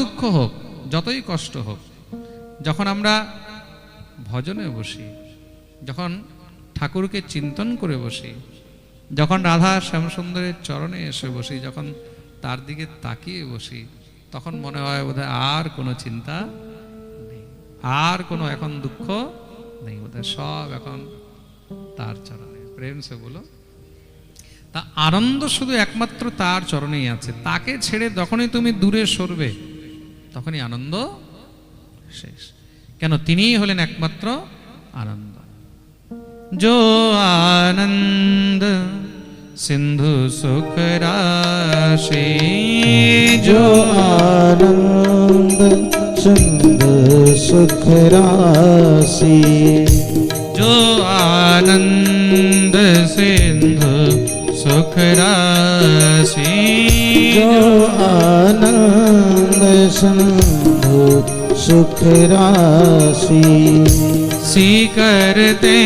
দুঃখ হোক, যতই কষ্ট হোক, যখন আমরা ভজনে বসি, যখন ঠাকুরকে চিন্তন করে বসি, যখন রাধা শ্যামসুন্দরের চরণে এসে বসি, যখন তার দিকে তাকিয়ে বসি, তখন মনে হয় বোধহয় আর কোনো চিন্তা নেই, আর কোনো এখন দুঃখ নেই, বোধহয় সব এখন তার চরণে। প্রেম সে বলো তা আনন্দ শুধু একমাত্র তার চরণেই আছে, তাকে ছেড়ে যখনই তুমি দূরে সরবে তখনই আনন্দ শেষ কেন তিনিই হলেন একমাত্র আনন্দ जो आनंद सिंधु सुख राशि जो आनंद सिंध सुख राशि जो आनंद सिंधु सुख राशि जो आनंद सिंधु सुख राशि। सी करते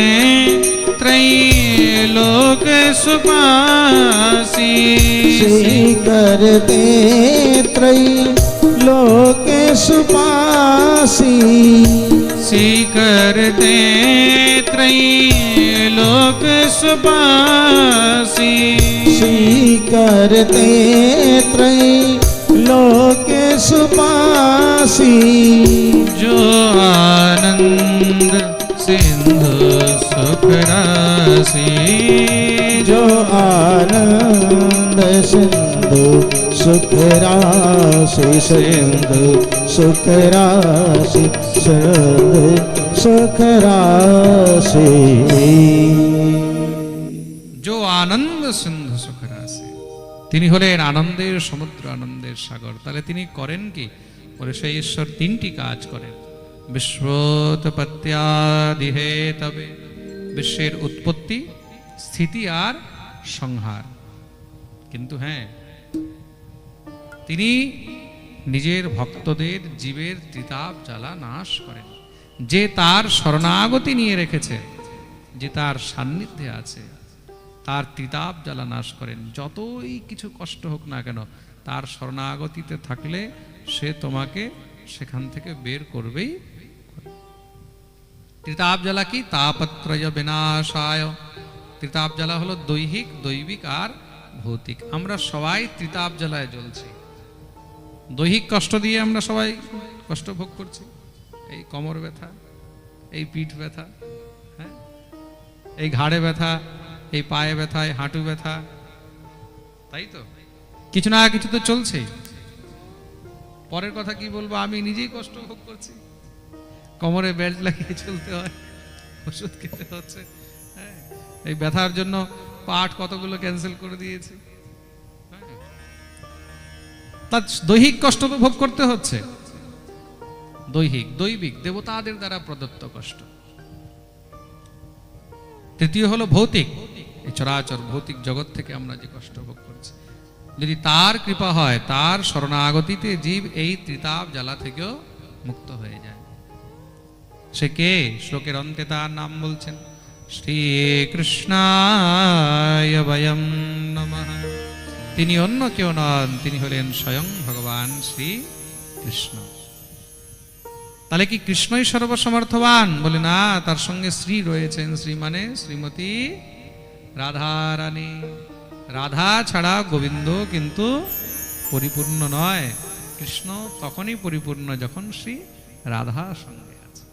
त्रैलोक सुपासी। करते त्रय लोक सुपासी। सी करते त्रैलोक सुपासी। करते त्रय लोक सुपासी जो आनंद सिंधु सुख राशि जो आनंद सिंधु सुख राशि सिंधु सुख राशि सिंधु सुख राशि जो आनंद सिंधु তিনি হলেন আনন্দের সমুদ্র, আনন্দের সাগর। তাহলে তিনি করেন কি? বলে সেই ঈশ্বর তিনটি কাজ করেন। বিশ্বোৎপত্যাদিহে তবে বিশ্বের উৎপত্তি, স্থিতি আর সংহার। কিন্তু হ্যাঁ তিনি নিজের ভক্তদের জীবের ত্রিতাপ, জ্বালা নাশ করেন। যে তার শরণাগতি নিয়ে রেখেছে, যে তার সান্নিধ্যে আছে তার তিতাব জ্বালা নাশ করেন। যতই কিছু কষ্ট হোক না কেন, তার শরণাগতিতে থাকলে সে তোমাকে সেখান থেকে বের করবেই করবে। ত্রিতাপ জ্বালা কি? তাপত্রয় বিনাশায়। ত্রিতাপ জ্বালা হলো দৈহিক, দৈবিক আর ভৌতিক। আমরা সবাই ত্রিতাপ জ্বালায় জ্বলছি। দৈহিক কষ্ট দিয়ে আমরা সবাই কষ্ট ভোগ করছি। এই কোমর ব্যথা, এই পিঠ ব্যথা হ্যাঁ? এই ঘাড়ে ব্যথা এই পায়ে ব্যথা এই হাঁটু ব্যথা, তাই তো? কিছু না, কিছু তো চলছেই। পরের কথা কি বলব, আমি নিজেই কষ্ট ভোগ করছি। কোমরে বেল্ট লাগিয়ে চলতে হয়, ওষুধ খেতে হচ্ছে। হ্যাঁ এই ব্যথার জন্য পাঠ কতগুলো ক্যান্সেল করে দিয়েছি। হ্যাঁ। তার দৈহিক কষ্ট তো ভোগ করতে হচ্ছে। দৈহিক, দৈবিক, দেবতাদের দ্বারা প্রদত্ত কষ্ট। তৃতীয় হলো ভৌতিক। এই চরাচর ভৌতিক জগৎ থেকে আমরা যে কষ্ট ভোগ করছি। যদি তার কৃপা হয়, তার শরণাগতিতে জীব এই ত্রিতাপ জ্বালা থেকেও মুক্ত হয়ে যায়। সে কে? শ্লোকের অন্তে তার নাম বলছেন বয়ম নমঃ। তিনি অন্য কেউ নন, তিনি হলেন স্বয়ং ভগবান শ্রী কৃষ্ণ তাহলে কি কৃষ্ণই সর্বসমর্থবান? বলে না, তার সঙ্গে শ্রী রয়েছেন শ্রী মানে শ্রীমতী রাধারানী। রাধা ছাড়া গোবিন্দ কিন্তু পরিপূর্ণ নয়। কৃষ্ণ তখনই পরিপূর্ণ যখন শ্রী রাধা সঙ্গে আছে।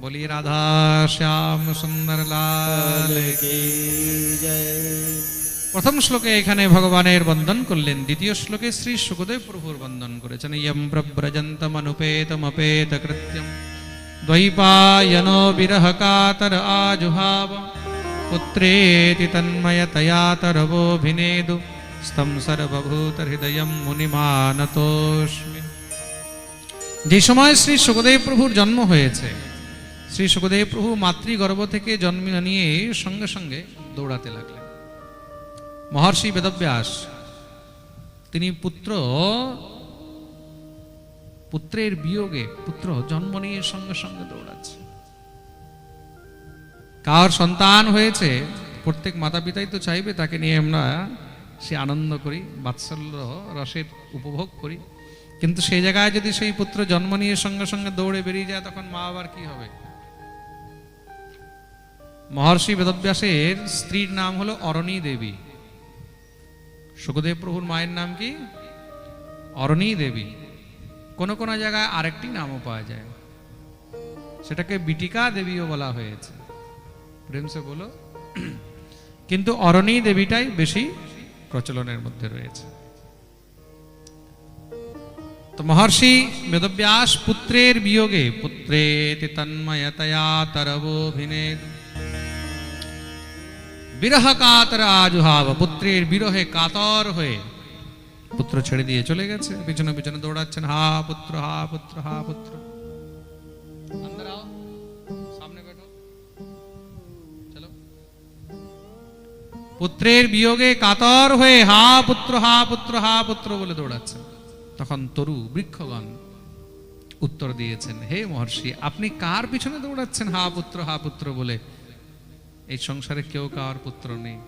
বলি রাধা শ্যাম সুন্দর লাল প্রথম শ্লোকে এখানে ভগবানের বন্দন করলেন। দ্বিতীয় শ্লোকে শ্রী সুখদেব প্রভুর বন্দন করেছেন। ইয়ম প্রব্রজন্তমনুপেতমপেত কৃত্যম। দ্বৈপায়নো বিরহ কাতর আজুহাবা তরবোভিনেদু স্তম সর্বভূত হৃদয়ম মুনিমানতোষ্মি যে সময় শ্রী সুখদেব প্রভুর জন্ম হয়েছে, শ্রী সুখদেব প্রভু মাতৃগর্ভ থেকে জন্ম নিয়ে সঙ্গে সঙ্গে দৌড়াতে লাগলেন। মহর্ষি বেদব্যাস, তিনি পুত্র, পুত্রের বিয়োগে পুত্র জন্ম নিয়ে সঙ্গে সঙ্গে দৌড়াচ্ছে। কার সন্তান হয়েছে, প্রত্যেক মাতা পিতাই তো চাইবে তাকে নিয়ে আমরা সে আনন্দ করি, বাৎসল্য রসের উপভোগ করি। কিন্তু সেই জায়গায় যদি সেই পুত্র জন্ম নিয়ে সঙ্গে সঙ্গে দৌড়ে বেরিয়ে যায়, তখন মা বাবার কি হবে? মহর্ষি বেদব্যাসের স্ত্রীর নাম হলো অরণী দেবী। সুখদেব প্রভুর মায়ের নাম কি? অরণী দেবী। কোন কোন জায়গায় আরেকটি নামও পাওয়া যায়। সেটাকে বিটিকা দেবীও বলা হয়েছে। প্রেম সে বলো। কিন্তু অরণী দেবীটাই বেশি প্রচলনের মধ্যে রয়েছে। তো মহর্ষি বেদব্যাস পুত্রের বিয়োগে, পুত্রে বিরহ কাতর আজুহাব, পুত্রের বিরহে কাতর হয়ে পুত্র ছেড়ে দিয়ে চলে গেছে। পিছনে পিছনে দৌড়াচ্ছেন, হা পুত্র হা পুত্র হা পুত্র। পুত্রের বিয়োগে কাতর হয়ে, হা পুত্র হা পুত্র হা পুত্র বলে দৌড়াচ্ছেন তখন তরু বৃক্ষগণ উত্তর দিয়েছেন, হে মহর্ষি, আপনি কার পিছনে দৌড়াচ্ছেন, হা পুত্র হা পুত্র বলে? এই সংসারে কেউ কার পুত্র নেই।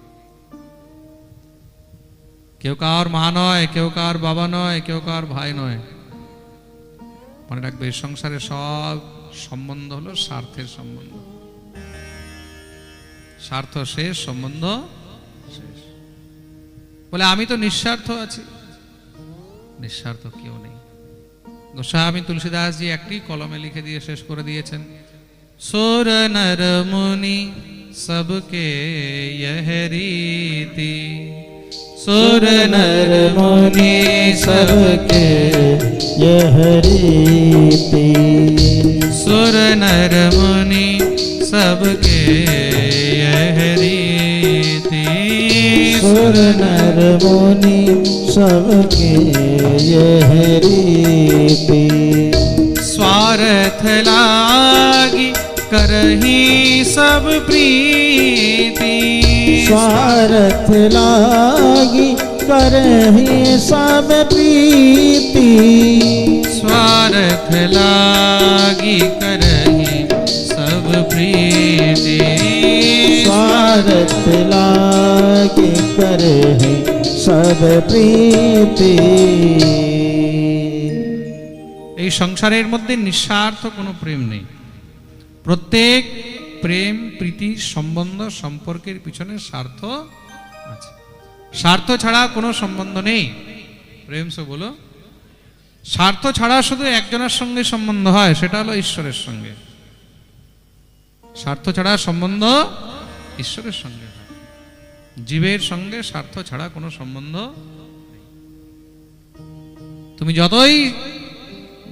কেউ কার মা নয়, কেউ কার বাবা নয়, কেউ কার ভাই নয়। মনে রাখবে, এই সংসারে সব সম্বন্ধ হলো স্বার্থের সম্বন্ধ। স্বার্থ শেষ, সম্বন্ধ বলে আমি তো নিঃস্বার্থ আছি নিঃস্বার্থ কেউ নেই গোস্বামী তুলসীদাসজি একটি কলমে লিখে দিয়ে শেষ করে দিয়েছেন সুর নর মুনি সবকে यह रीति सुर नर मुनि सबके यह रीति सुर नर मुनि सबके सुर नर मुनि सबके यह रीति। स्वार्थ लागी करही सब प्रीति। स्वार्थ लागी करही सब प्रीति। स्वार्थ लागी करही सब प्रीति। स्वार्थ लागी करही सब प्रीति এই সংসারের মধ্যে নিঃস্বার্থ কোনো প্রেম নেই প্রত্যেক প্রেম প্রীতি সম্বন্ধ সম্পর্কের পিছনে স্বার্থ আছে স্বার্থ ছাড়া কোনো সম্বন্ধ নেই প্রেম সে বলো স্বার্থ ছাড়া শুধু একজনের সঙ্গে সম্বন্ধ হয় সেটা হলো ঈশ্বরের সঙ্গে স্বার্থ ছাড়া সম্বন্ধ ঈশ্বরের সঙ্গে হয় জীবের সঙ্গে স্বার্থ ছাড়া কোনো সম্বন্ধ তুমি যতই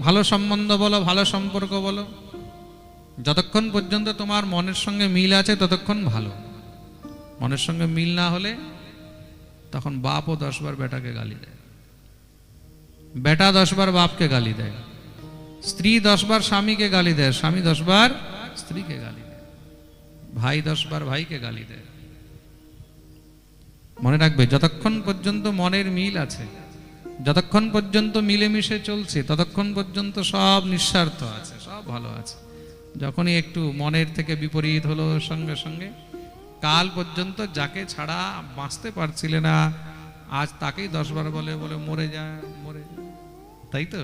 ভালো সম্বন্ধ বলো, ভালো সম্পর্ক বলো, যতক্ষণ পর্যন্ত তোমার মনের সঙ্গে মিল আছে ততক্ষণ ভালো। মনের সঙ্গে মিল না হলে তখন বাপও দশবার বেটাকে গালি দেয়। বেটা দশবার বাপকে গালি দেয়। স্ত্রী দশবার স্বামীকে গালি দেয়। স্বামী দশবার স্ত্রীকে গালি দেয়। ভাই দশবার ভাইকে গালি দেয়। মনে রাখবে, যতক্ষণ পর্যন্ত মনের মিল আছে, যতক্ষণ পর্যন্ত মিলেমিশে চলছে, ততক্ষণ পর্যন্ত সব নিঃস্বার্থ আছে, সব ভালো আছে। যখনই একটু মনের থেকে বিপরীত হলো সঙ্গে সঙ্গে, কাল পর্যন্ত যাকে ছাড়া বাঁচতে পারছিলে না, আজ তাকেই দশবার বলে বলে, মরে যায় মরে তাই তো?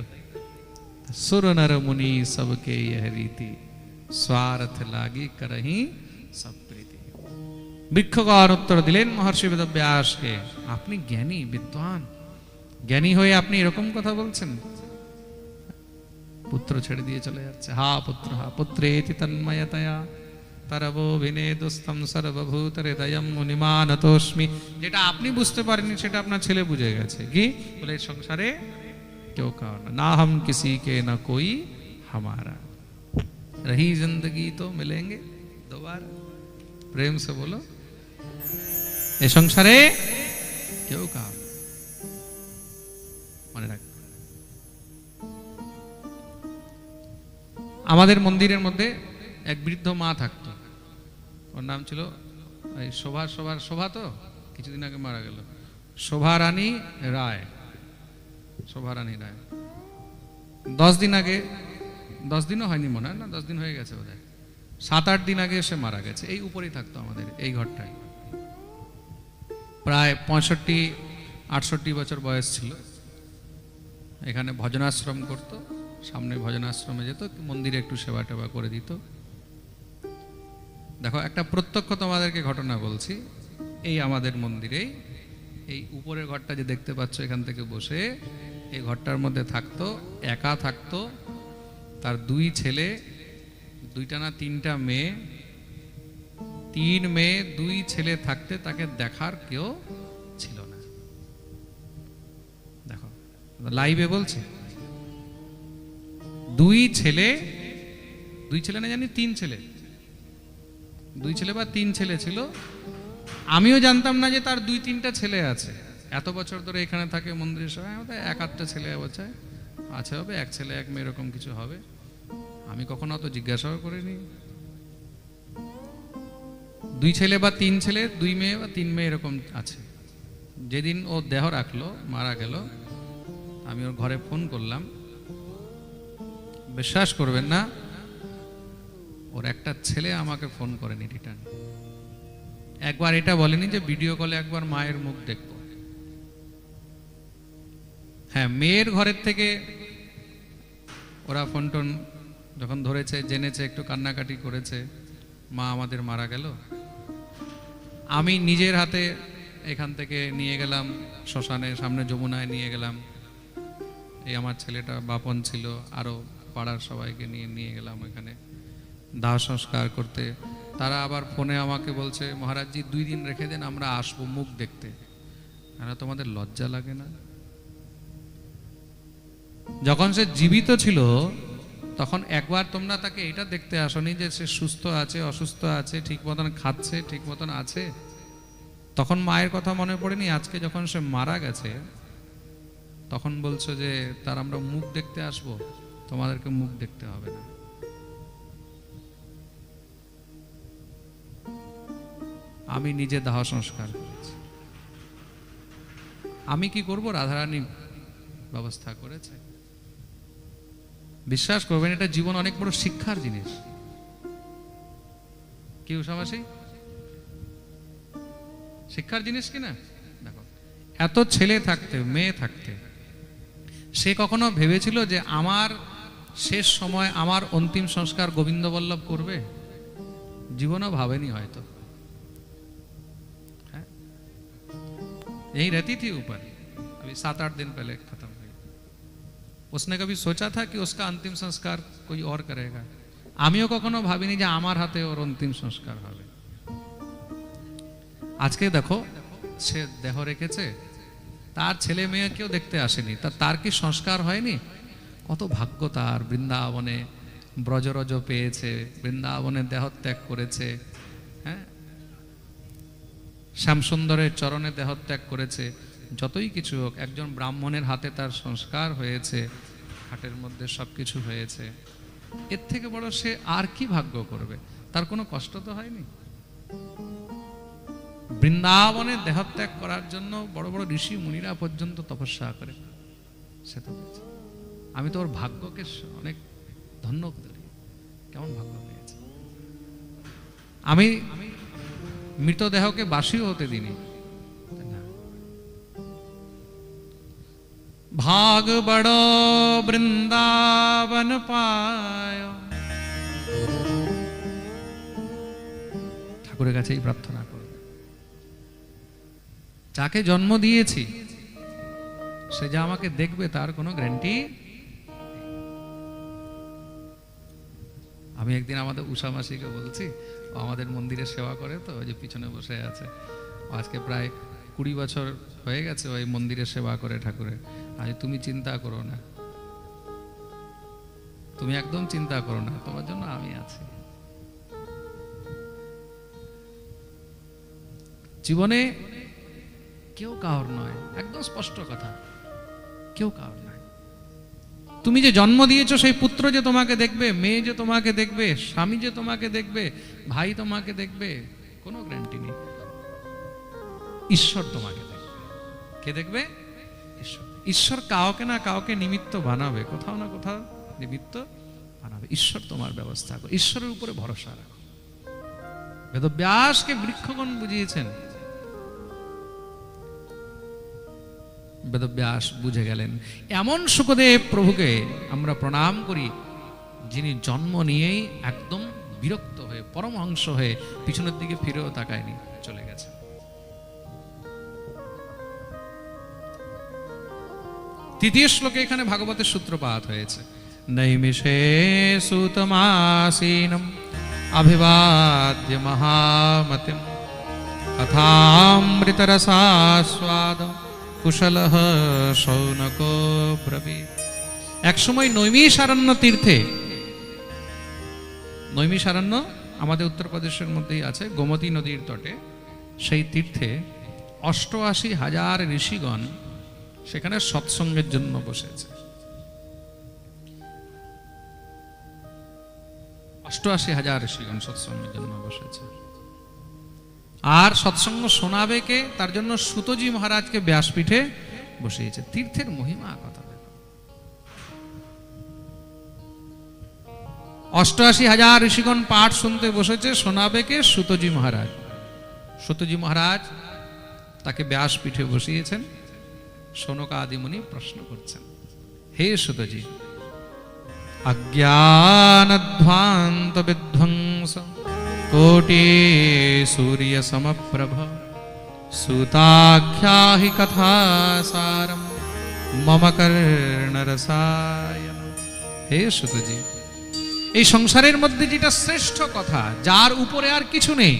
সুরনর মুনি সবকে ইহ রীতি, স্বার্থ লাগি করহি সব सब प्रीति বৃক্ষগণ উত্তর দিলেন মহর্ষি বেদব্যাসকে আপনি জ্ঞানী বিদ্বান জ্ঞানী হয়ে আপনি এরকম কথা বলছেন পুত্র ছেড়ে দিয়ে চলে যাচ্ছে হা পুত্র হা পুত্রে তন্ময়তয়া তরবো ভিনেদুস্তম সর্বভূত হৃদয়ম মুনিমানতোস্মি যেটা আপনি বুঝতে পারেননি সেটা আপনার ছেলে বুঝে গেছে কি বলে এই সংসারে क्यों कहो ना ना हम किसी के ना कोई हमारा रही जिंदगी तो मिलेंगे दोबारा प्रेम से बोलो এই সংসারে কেউ কার? মনে রাখ। আমাদের মন্দিরের মধ্যে এক বৃদ্ধ মা থাকতো। ওর নাম ছিল, এই শোভা শোভার শোভা তো? কিছুদিন আগে মারা গেল। শোভা রানী রায়। শোভারানী রায়। দশ দিন আগে, দশ দিনও হয়নি মনে হয় না? দশ দিন হয়ে গেছে বোধ সাত আট দিন আগে সে মারা গেছে। এই উপরেই থাকতো আমাদের এই ঘরটায়। প্রায় পঁয়ষট্টি, আটষট্টি বছর বয়স ছিল। এখানে ভজনাশ্রম করত, সামনে ভজনাশ্রমে যেত, মন্দিরে একটু সেবা টেবা করে দিত। দেখো, একটা প্রত্যক্ষ তোমাদেরকে ঘটনা বলছি। এই আমাদের মন্দিরেই, এই উপরের ঘরটা যে দেখতে পাচ্ছ এখান থেকে বসে, এই ঘরটার মধ্যে থাকতো, একা থাকতো, তার দুই ছেলে, দুইটা না তিনটা মেয়ে তিন মেয়ে, দুই ছেলে থাকতে তাকে দেখার কেউ ছিল না। দেখো লাইভে বলছে, দুই ছেলে দুই ছেলে না জানি, তিন ছেলে। দুই ছেলে বা তিন ছেলে ছিল। আমিও জানতাম না যে তার দুই তিনটা ছেলে আছে। এত বছর ধরে এখানে থাকে মন্দিরের সবাই, আমাদের এক আধটা ছেলে আছে আছে হবে, এক ছেলে, এক মেয়ে, এরকম কিছু হবে। আমি কখনো অত জিজ্ঞাসাও করিনি। দুই ছেলে বা তিন ছেলে, দুই মেয়ে বা তিন মেয়ে এরকম আছে। যেদিন ও দেহ রাখল, মারা গেল, আমি ওর ঘরে ফোন করলাম। বিশ্বাস করবেন না, ওর একটা ছেলে আমাকে ফোন করেনি রিটার্ন। একবার এটা বলেনি যে ভিডিও কলে একবার মায়ের মুখ দেখব। হ্যাঁ মেয়ের ঘরের থেকে ওরা ফোন টোন যখন ধরেছে, জেনেছে, একটু কান্নাকাটি করেছে, মা আমাদের মারা গেল। আমি নিজের হাতে এখান থেকে নিয়ে গেলাম শ্মশানে সামনে যমুনায় নিয়ে গেলাম। এই আমার ছেলেটা বাপন ছিল আরও পাড়ার সবাইকে নিয়ে নিয়ে গেলাম এখানে দাহ সংস্কার করতে। তারা আবার ফোনে আমাকে বলছে, মহারাজজি, দুই দিন রেখে দেন, আমরা আসব মুখ দেখতে। আর, তোমাদের লজ্জা লাগে না? যখন সে জীবিত ছিল তখন একবার তোমরা তাকে এটা দেখতে আসনি যে সে সুস্থ আছে, অসুস্থ আছে, ঠিক মতন খাচ্ছে, ঠিক মতন আছে। তখন মায়ের কথা মনে পড়েনি? আজকে যখন সে মারা গেছে, তখন বলছো যে, তার আমরা মুখ দেখতে আসব, তোমাদেরকে মুখ দেখতে হবে না। আমি নিজে দাহ সংস্কার করেছি। আমি কি করব? রাধারানী ব্যবস্থা করেছে। বিশ্বাস করবেন এটা জীবন অনেক বড় শিক্ষার জিনিস কি উষাবাসী শিক্ষার জিনিস কি না দেখো এত ছেলে থাকতে মেয়ে থাকতে সে কখনো ভেবেছিল যে আমার শেষ সময় আমার অন্তিম সংস্কার গোবিন্দ বল্লভ করবে জীবনও ভাবেনি হয়তো है? यही रहती थी ऊपर अभी सात आठ दिन पहले खत्म हुई उसने कभी सोचा था कि उसका अंतिम संस्कार कोई और करेगा আমিও কখনো ভাবিনি যে আমার হাতে ওর অন্তিম সংস্কার হবে আজকে দেখো সে দেহ রেখেছে তার ছেলে মেয়ে কেউ দেখতে আসেনি তা তার কি সংস্কার হয়নি কত ভাগ্য তার বৃন্দাবনে ব্রজরজ পেয়েছে বৃন্দাবনে দেহত্যাগ করেছে হ্যাঁ শ্যামসুন্দরের চরণে দেহত্যাগ করেছে যতই কিছু হোক, একজন ব্রাহ্মণের হাতে তার সংস্কার হয়েছে, হাটের মধ্যে সব কিছু হয়েছে। এর থেকে বড় সে আর কি ভাগ্য করবে? তার কোনো কষ্ট তো হয়নি? বৃন্দাবনে দেহত্যাগ করার জন্য বড় বড় ঋষি মুনিরা পর্যন্ত তপস্যা করে। সে তো। আমি তো ওর ভাগ্যকে অনেক ধন্য করি কেমন ভাগ্য পেয়েছে? আমি মৃতদেহকে বাসিও হতে দিনি ভাগ বড় বৃন্দাবন পায় ঠাকুরের কাছেই প্রার্থনা করব যাকে জন্ম দিয়েছি, সে যা আমাকে দেখবে তার কোনো গ্যারান্টি আমি একদিন আমাদের উষা মাসিকে বলছি আমাদের মন্দিরে সেবা করে তো, ওই যে পিছনে বসে আছে। আজকে প্রায় কুড়ি বছর হয়ে গেছে, ওই মন্দিরে সেবা করে ঠাকুরের। আজ তুমি চিন্তা করো না। তুমি একদম চিন্তা করো না, তোমার জন্য আমি আছি। জীবনে কেউ কাউর নয়, একদম স্পষ্ট কথা, কেউ কাউর নয়। তুমি যে জন্ম দিয়েছ, সেই পুত্র যে তোমাকে দেখবে, মেয়ে যে তোমাকে দেখবে, স্বামী যে তোমাকে দেখবে, ভাই তোমাকে দেখবে, কোনো গ্যারান্টি নেই। ঈশ্বর তোমাকে দেখবে। কে দেখবে? ঈশ্বর। ঈশ্বর কাউকে না কাউকে নিমিত্ত বানাবে। কোথাও না কোথাও নিমিত্ত বানাবে। ঈশ্বর তোমার ব্যবস্থা করো। ঈশ্বরের উপরে ভরসা রাখো। বেদব্যাসকে বৃক্ষগণ বুঝিয়েছেন। বেদব্যাস বুঝে গেলেন, এমন সুখদেব প্রভুকে আমরা প্রণাম করি, যিনি জন্ম নিয়েই একদম বিরক্ত হয়ে, পরমহংস হয়ে পিছনের দিকে ফিরেও তাকায়নি, চলে গেছে তৃতীয় শ্লোকে এখানে ভাগবতের সূত্রপাত হয়েছে। নৈমিষে সুতমাসীনম অভিবাদ্য মহামতিম কথামৃতরসাস্বাদ কুশল শৌনকো ব্রবী একসময় নৈমিষারণ্য তীর্থে, নৈমিষারণ্য আমাদের উত্তরপ্রদেশের মধ্যেই আছে, গোমতী নদীর তটে, সেই তীর্থে অষ্টআশি হাজার ঋষিগণ সেখানে সৎসঙ্গের জন্য বসেছে। অষ্টআশি হাজার ঋষিগণ সৎসঙ্গের জন্য বসেছে। আর সৎসঙ্গ শোনাবে কে? তার জন্য সুতজি মহারাজকে ব্যাসপীঠে বসিয়েছে। তীর্থের মহিমা কথা অষ্টআশি হাজার ঋষিগণ পাঠ শুনতে বসেছে, শোনাবে কে? সুতজি মহারাজ। সুতজি মহারাজ তাকে ব্যাসপীঠে বসিয়েছেন। আদিমুনি প্রশ্ন করছেন, হে সুতজি অজ্ঞানধ্বান্ত বিধ্বংস কোটি সূর্য সমপ্রভ, সুতাখ্যাহি কথা সারম মম কর্ণরসায়ন হে সুতজি, এই সংসারের মধ্যে যেটা শ্রেষ্ঠ কথা, যার উপরে আর কিছু নেই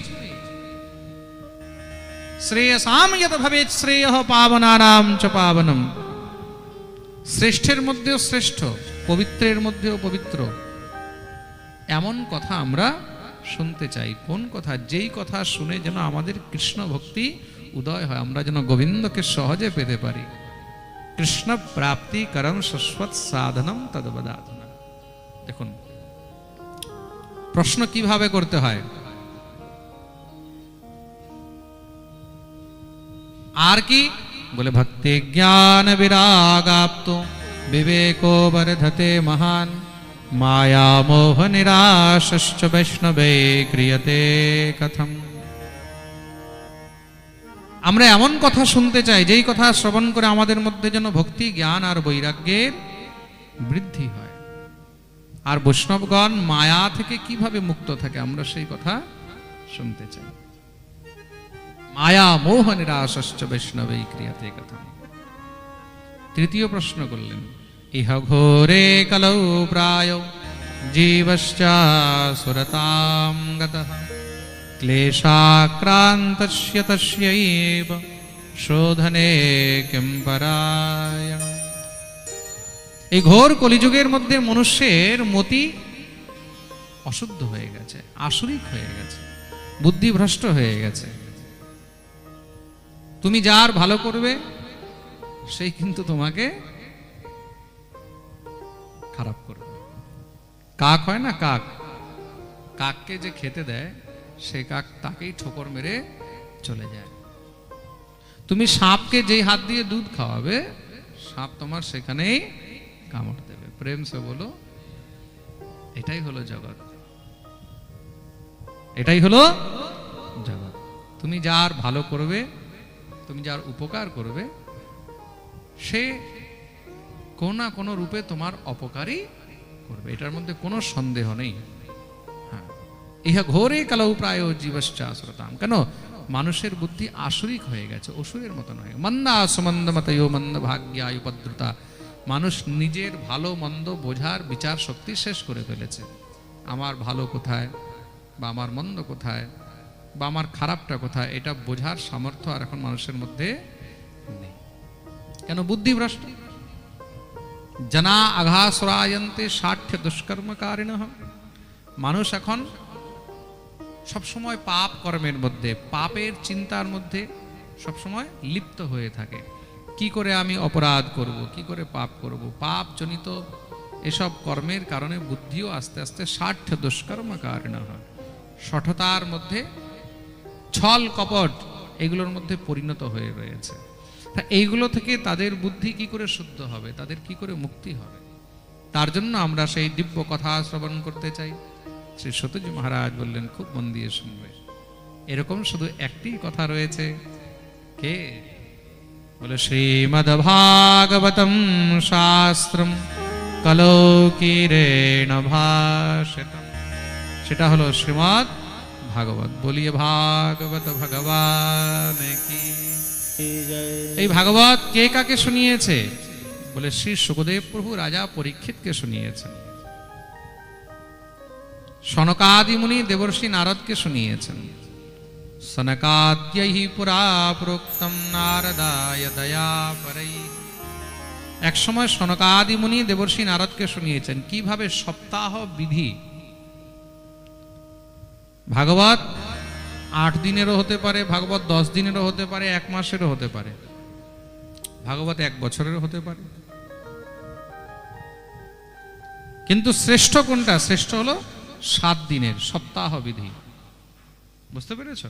শ্রেয়সাম যত ভবে শ্রেয় পাবনানাম চ পাবনম। শ্রেষ্ঠের মধ্যেও শ্রেষ্ঠ, পবিত্রের মধ্যেও পবিত্র। এমন কথা আমরা শুনতে চাই। কোন কথা? যেই কথা শুনে যেন আমাদের কৃষ্ণ ভক্তি উদয় হয়, আমরা যেন গোবিন্দকে সহজে পেতে পারি। কৃষ্ণ প্রাপ্তি করম শাশ্বত সাধনম তদবদাধনা। দেখুন, প্রশ্ন কীভাবে করতে হয়? আর কি বলে ভক্তি জ্ঞান বিরাগাপ্ত বিবেকো বর্ধতে মহান মায়া মোহ নিরাশশ্চ বৈষ্ণবে ক্রিয়তে কথম আমরা এমন কথা শুনতে চাই, যেই কথা শ্রবণ করে আমাদের মধ্যে যেন ভক্তি, জ্ঞান আর বৈরাগ্যের বৃদ্ধি হয়। আর বৈষ্ণবগণ মায়া থেকে কীভাবে মুক্ত থাকে, আমরা সেই কথা শুনতে চাই। মায়া মোহ নিরাশশ্চ বৈষ্ণবে ক্রিয়াতে কথা তৃতীয় প্রশ্ন করলেন ইহ ঘোরে কলৌ প্রায় জীবশ্চাসুরতাম গতঃ ক্লেশাক্রান্তস্য তস্যৈব শোধনে কিম পরায়ণ এই ঘোর কলিযুগের মধ্যে মনুষ্যের মতি অশুদ্ধ হয়ে গেছে, আসরিক হয়ে গেছে, বুদ্ধিভ্রষ্ট হয়ে গেছে। তুমি যার ভালো করবে সেই কিন্তু তোমাকে খারাপ করবে। কাক হয় না কাক? কাককে যে খেতে দেয়, সে কাক তাকেই ঠোকর মেরে চলে যায়। তুমি সাপকে যেই হাত দিয়ে দুধ খাওয়াবে, সাপ তোমার সেখানেই কামড় দেবে। প্রেম সে বলো, এটাই হলো জগৎ। এটাই হলো জগৎ। তুমি যার ভালো করবে তুমি যার উপকার করবে, সে কোনো না কোনো রূপে তোমার অপকারই করবে। এটার মধ্যে কোনো সন্দেহ নেই। হ্যাঁ। ইহা ঘোরে কালাউ প্রায় জীবশ্চাশ্রতাম কেন? মানুষের বুদ্ধি আসরিক হয়ে গেছে, অসুরের মতো নয় মন্দা সমন্দ মতয় মন্দ ভাগ্যায় উপদ্রুতা। মানুষ নিজের ভালো মন্দ বোঝার বিচার শক্তি শেষ করে ফেলেছে। আমার ভালো কোথায় বা আমার মন্দ কোথায়? বা আমার খারাপটা কোথায়, এটা বোঝার সামর্থ্য আর এখন মানুষের মধ্যে নেই। কেন বুদ্ধিভ্রষ্ট? জনা আঘাসরায়ন্তে ষাঠ্য দুষ্কর্মকারিণ মানুষ এখন সবসময় পাপ কর্মের মধ্যে, পাপের চিন্তার মধ্যে সবসময় লিপ্ত হয়ে থাকে। কি করে আমি অপরাধ করব, কি করে পাপ করব? পাপ জনিত এসব কর্মের কারণে বুদ্ধিও আস্তে আস্তে ষাঠ্য দুষ্কর্ম কারণ। হয় সঠতার মধ্যে ছল কপট এগুলোর মধ্যে পরিণত হয়ে রয়েছে। তা এইগুলো থেকে তাদের বুদ্ধি কি করে শুদ্ধ হবে? তাদের কি করে মুক্তি হবে? তার জন্য আমরা সেই দিব্য কথা শ্রবণ করতে চাই। শ্রী সত্যজি মহারাজ বললেন, খুব মন দিয়ে শুনবে। এরকম শুধু একটি কথা রয়েছে। কে? বলে, শ্রীমদ্ভাগবতম শাস্ত্রম কলৌকিরেণ ভাষিতম। সেটা হলো শ্রীমৎ ভাগবত বলিয়ে ভাগবত ভগবান কি। এই ভাগবত কে কাকে শুনিয়েছে? বলে শ্রী সুখদেব প্রভু রাজা পরীক্ষিতকে শুনিয়েছেন। সনকাদি মুনি দেবর্ষি নারদকে শুনিয়েছেন। সনকাদ্যৈ পুরা প্রোক্তম নারদায় দয়া পরৈ। এক সময় সনকাদি মুনি দেবর্ষি নারদকে শুনিয়েছেন কীভাবে সপ্তাহ বিধি ভাগবত আট দিনেরও হতে পারে, ভাগবত দশ দিনেরও হতে পারে, এক মাসেরও হতে পারে। ভাগবত এক বছরেরও হতে পারে। কিন্তু শ্রেষ্ঠ কোনটা? শ্রেষ্ঠ হলো সাত দিনের সপ্তাহ বিধি বুঝতে পেরেছ?